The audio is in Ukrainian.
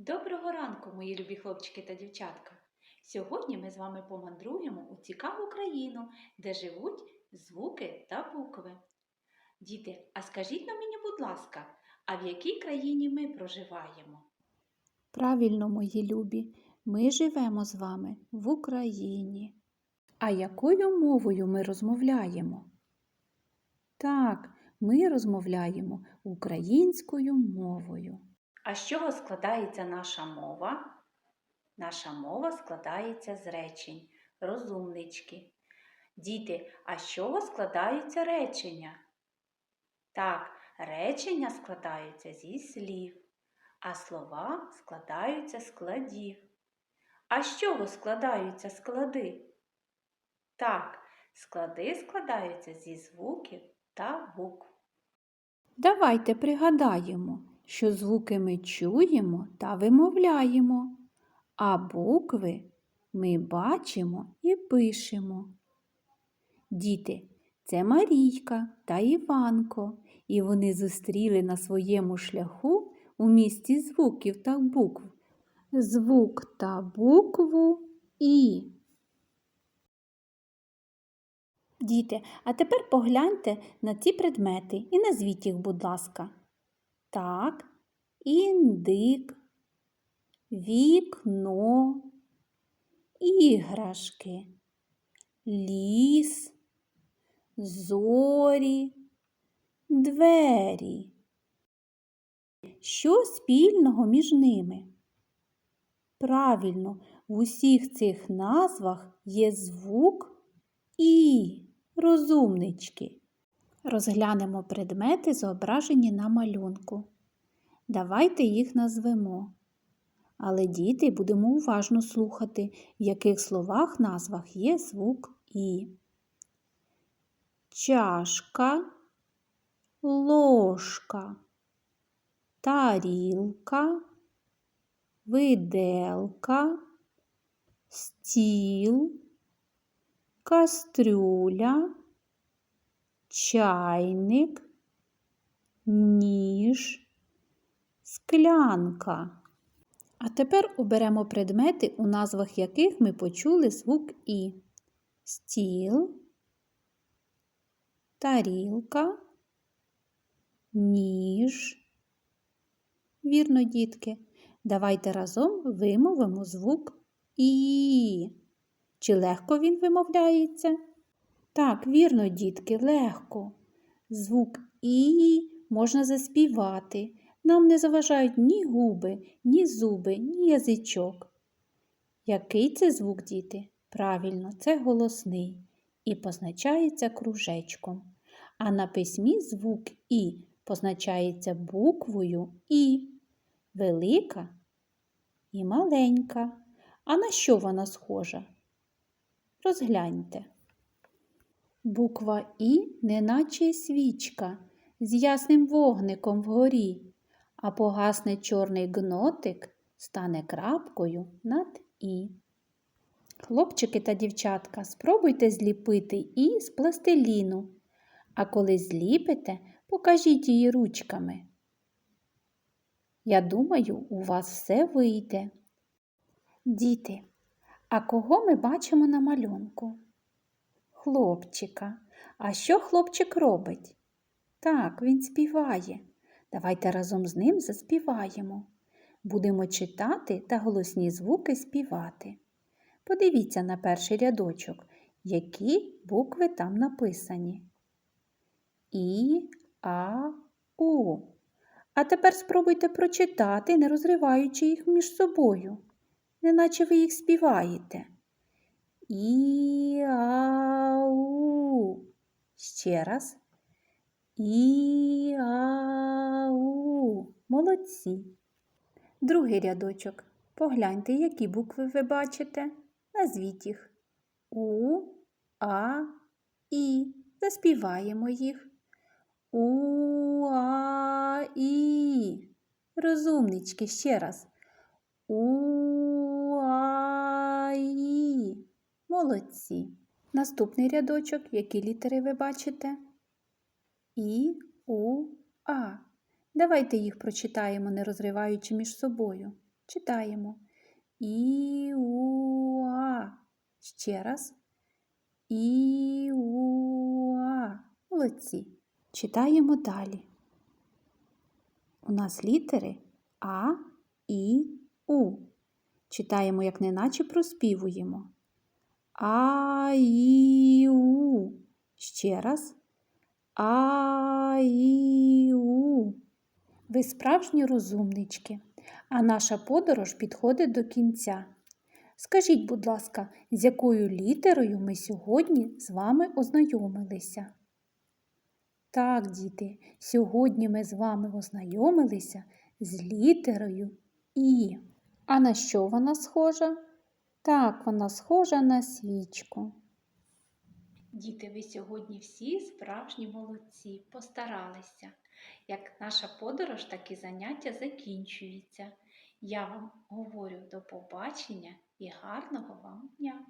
Доброго ранку, мої любі хлопчики та дівчатка! Сьогодні ми з вами помандруємо у цікаву країну, де живуть звуки та букви. Діти, а скажіть на мені, будь ласка, а в якій країні ми проживаємо? Правильно, мої любі, ми живемо з вами в Україні. А якою мовою ми розмовляємо? Так, ми розмовляємо українською мовою. А з чого складається наша мова? Наша мова складається з речень, розумнички. Діти, а з чого складаються речення? Так, речення складаються зі слів, а слова складаються з складів. А з чого складаються склади? Так, склади складаються зі звуків та букв. Давайте пригадаємо, що звуки ми чуємо та вимовляємо, а букви ми бачимо і пишемо. Діти, це Марійка та Іванко, і вони зустріли на своєму шляху у місті звуків та букв. Звук та букву І. Діти, а тепер погляньте на ці предмети і назвіть їх, будь ласка. Так, індик, вікно, іграшки, ліс, зорі, двері. Що спільного між ними? Правильно, в усіх цих назвах є звук І. Розумнички. Розглянемо предмети, зображені на малюнку. Давайте їх назвемо. Але діти будемо уважно слухати, в яких словах назвах є звук І. Чашка, ложка, тарілка, виделка, стіл, кастрюля, чайник, ніж, склянка. А тепер оберемо предмети, у назвах яких ми почули звук І. Стіл, тарілка, ніж. Вірно, дітки. Давайте разом вимовимо звук І. Чи легко він вимовляється? Так, вірно, дітки, легко. Звук І можна заспівати. Нам не заважають ні губи, ні зуби, ні язичок. Який це звук, діти? Правильно, це голосний і позначається кружечком. А на письмі звук І позначається буквою І. Велика і маленька. А на що вона схожа? Розгляньте. Буква І неначе свічка з ясним вогником вгорі, а погасне чорний гнотик стане крапкою над І. Хлопчики та дівчатка, спробуйте зліпити І з пластиліну, а коли зліпите, покажіть її ручками. Я думаю, у вас все вийде. Діти, а кого ми бачимо на малюнку? Хлопчика. А що хлопчик робить? Так, він співає. Давайте разом з ним заспіваємо. Будемо читати та голосні звуки співати. Подивіться на перший рядочок, які букви там написані. І, А, У. А тепер спробуйте прочитати, не розриваючи їх між собою, неначе ви їх співаєте. І, а, у. Ще раз. І, а, у. Молодці. Другий рядочок. Погляньте, які букви ви бачите. Назвіть їх. У, А, І. Заспіваємо їх. У, А, І. Розумнички ще раз. У, А, І. Молодці. Наступний рядочок, які літери ви бачите? І, У, А. Давайте їх прочитаємо, не розриваючи між собою. Читаємо. І-у-а. Ще раз. І-у-а. Молодці. Читаємо далі. У нас літери А, І, У. Читаємо, як неначе проспівуємо. А, І, У. Ще раз. А, І, У. Ви справжні розумнички, а наша подорож підходить до кінця. Скажіть, будь ласка, з якою літерою ми сьогодні з вами ознайомилися? Так, діти, сьогодні ми з вами ознайомилися з літерою І. А на що вона схожа? Так, вона схожа на свічку. Діти, ви сьогодні всі справжні молодці, постаралися. Як наша подорож, так і заняття закінчується. Я вам говорю до побачення і гарного вам дня!